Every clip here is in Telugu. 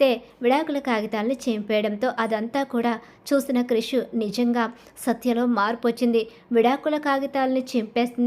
తే విడాకుల కాగితాలను చింపేయడంతో అదంతా కూడా చూసిన క్రిషు నిజంగా సత్యలో మార్పు వచ్చింది. విడాకుల కాగితాలని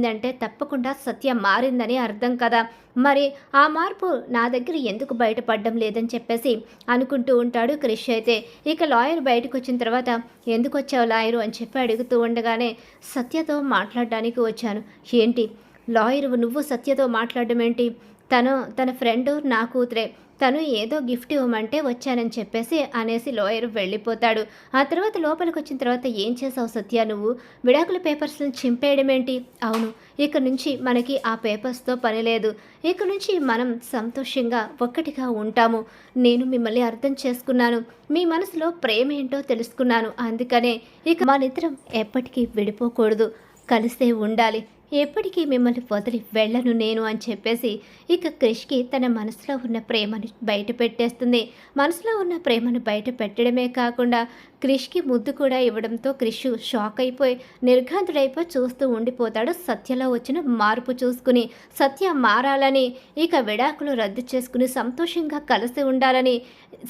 అంటే తప్పకుండా సత్య మారిందని అర్థం కదా. మరి ఆ మార్పు నా దగ్గర ఎందుకు బయటపడడం లేదని చెప్పేసి అనుకుంటూ ఉంటాడు క్రిష్ అయితే. ఇక లాయర్ బయటకు వచ్చిన తర్వాత ఎందుకు వచ్చావు లాయరు అని చెప్పి అడుగుతూ ఉండగానే సత్యతో మాట్లాడడానికి వచ్చాను. ఏంటి? లాయర్ నువ్వు సత్యతో మాట్లాడడం ఏంటి? తను తన ఫ్రెండ్ నా కూతురే. తను ఏదో గిఫ్ట్ ఇవ్వమంటే వచ్చానని చెప్పేసి అనేసి లాయర్ వెళ్ళిపోతాడు. ఆ తర్వాత లోపలికి వచ్చిన తర్వాత ఏం చేసావు సత్య నువ్వు? విడాకుల పేపర్స్ని చింపేయడం ఏంటి? అవును ఇక నుంచి మనకి ఆ పేపర్స్తో పని లేదు. ఇక నుంచి మనం సంతోషంగా ఒక్కటిగా ఉంటాము. నేను మిమ్మల్ని అర్థం చేసుకున్నాను. మీ మనసులో ప్రేమ ఏంటో తెలుసుకున్నాను. అందుకనే ఇక మనిద్దరం ఎప్పటికీ విడిపోకూడదు. కలిసే ఉండాలి. ఎప్పటికీ మిమ్మల్ని వదిలి వెళ్ళను నేను అని చెప్పేసి ఇక క్రిష్కి తన మనసులో ఉన్న ప్రేమని బయట పెట్టేస్తుంది. మనసులో ఉన్న ప్రేమను బయట పెట్టడమే కాకుండా క్రిష్కి ముద్దు కూడా ఇవ్వడంతో క్రిష్ షాక్ అయిపోయి నిర్ఘాంతుడైపోయి చూస్తూ ఉండిపోతాడు సత్యలో వచ్చిన మార్పు చూసుకుని. సత్య మారాలని ఇక విడాకులు రద్దు చేసుకుని సంతోషంగా కలిసి ఉండాలని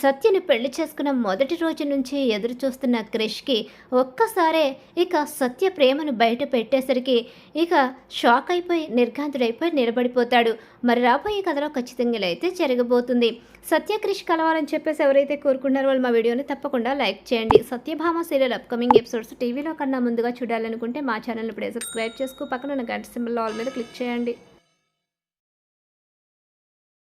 సత్యని పెళ్ళి చేసుకున్న మొదటి రోజు నుంచే ఎదురు చూస్తున్న క్రిష్కి ఒక్కసారే ఇక సత్య ప్రేమను బయట పెట్టేసరికి ఇక షాక్ అయిపోయి నిర్ఘాంతుడైపోయి నిలబడిపోతాడు. మరి రాబోయే కథలో ఖచ్చితంగా ఇలా అయితే జరగబోతుంది. సత్య క్రిష్ కలవాలని చెప్పేసి ఎవరైతే కోరుకున్నారో వాళ్ళు మా వీడియోని తప్పకుండా లైక్ చేయండి. సత్యభామ సీరియల్ అప్కమింగ్ ఎపిసోడ్స్ టీవీలో కన్నా ముందుగా చూడాలనుకుంటే మా ఛానల్ ఇప్పుడే సబ్స్క్రైబ్ చేసుకో. పక్కన గంట సింబల్ ఆల్ మీద క్లిక్ చేయండి.